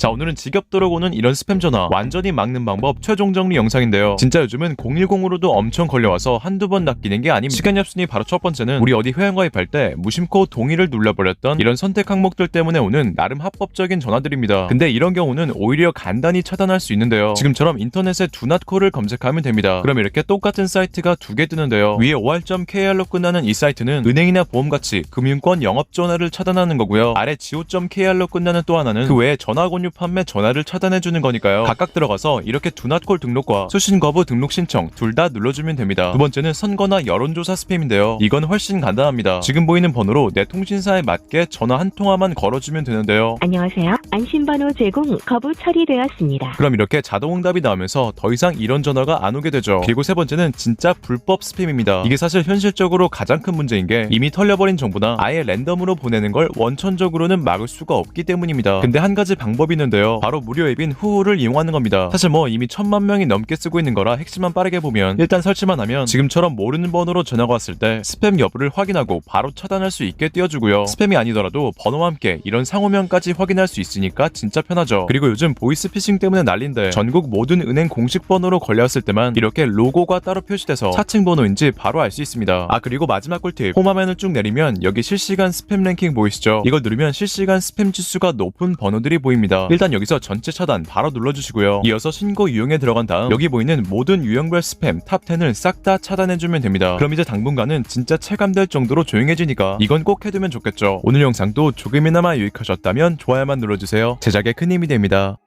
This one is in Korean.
자 오늘은 지겹 도록 오는 이런 스팸 전화 완전히 막는 방법 최종 정리 영상인데요. 진짜 요즘은 010으로도 엄청 걸려와서 한두 번 낚이는 게 아님 시간이 없으니 바로 첫 번째는 우리 어디 회원 가입할 때 무심코 동의를 눌러버렸던 이런 선택 항목들 때문에 오는 나름 합법적인 전화들입니다. 근데 이런 경우는 오히려 간단히 차단할 수 있는데요. 지금처럼 인터넷에 두낫콜을 검색하면 됩니다. 그럼 이렇게 똑같은 사이트가 두 개 뜨는데요. 위에 or.kr로 끝나는 이 사이트는 은행이나 보험같이 금융권 영업 전화를 차단하는 거고요. 아래 go.kr로 끝나는 또 하나는 그 외에 전화 권유 판매 전화를 차단해주는 거니까요 각각 들어가서 이렇게 두낫콜 등록과 수신 거부 등록 신청 둘 다 눌러주면 됩니다 두 번째는 선거나 여론조사 스팸인데요 이건 훨씬 간단합니다 지금 보이는 번호로 내 통신사에 맞게 전화 한 통화만 걸어주면 되는데요 안녕하세요. 안심번호 제공 거부 처리되었습니다. 그럼 이렇게 자동응답이 나오면서 더 이상 이런 전화가 안 오게 되죠. 그리고 세 번째는 진짜 불법 스팸입니다. 이게 사실 현실적으로 가장 큰 문제인 게 이미 털려버린 정보나 아예 랜덤으로 보내는 걸 원천적으로는 막을 수가 없기 때문입니다. 근데 한 가지 방법이 있는데요. 바로 무료 앱인 후후를 이용하는 겁니다. 사실 뭐 이미 천만 명이 넘게 쓰고 있는 거라 핵심만 빠르게 보면 일단 설치만 하면 지금처럼 모르는 번호로 전화가 왔을 때 스팸 여부를 확인하고 바로 차단할 수 있게 띄워주고요. 스팸이 아니더라도 번호와 함께 이런 상호명까지 확인할 수 있으니까 진짜 편하죠. 그리고 요즘 보이스피싱 때문에 난린데 전국 모든 은행 공식 번호로 걸려왔을 때만 이렇게 로고가 따로 표시돼서 사칭 번호인지 바로 알 수 있습니다. 아 그리고 마지막 꿀팁 홈화면을 쭉 내리면 여기 실시간 스팸 랭킹 보이시죠? 이걸 누르면 실시간 스팸 지수가 높은 번호들이 보입니다. 일단 여기서 전체 차단 바로 눌러주시고요. 이어서 신고 유형에 들어간 다음 여기 보이는 모든 유형별 스팸 탑 10을 싹 다 차단해주면 됩니다. 그럼 이제 당분간은 진짜 체감될 정도로 조용해지니까 이건 꼭 해두면 좋겠죠. 오늘 영상도 조금이나마 유익하셨다면 좋아요만 눌러주세요. 제작에 큰 힘이 됩니다.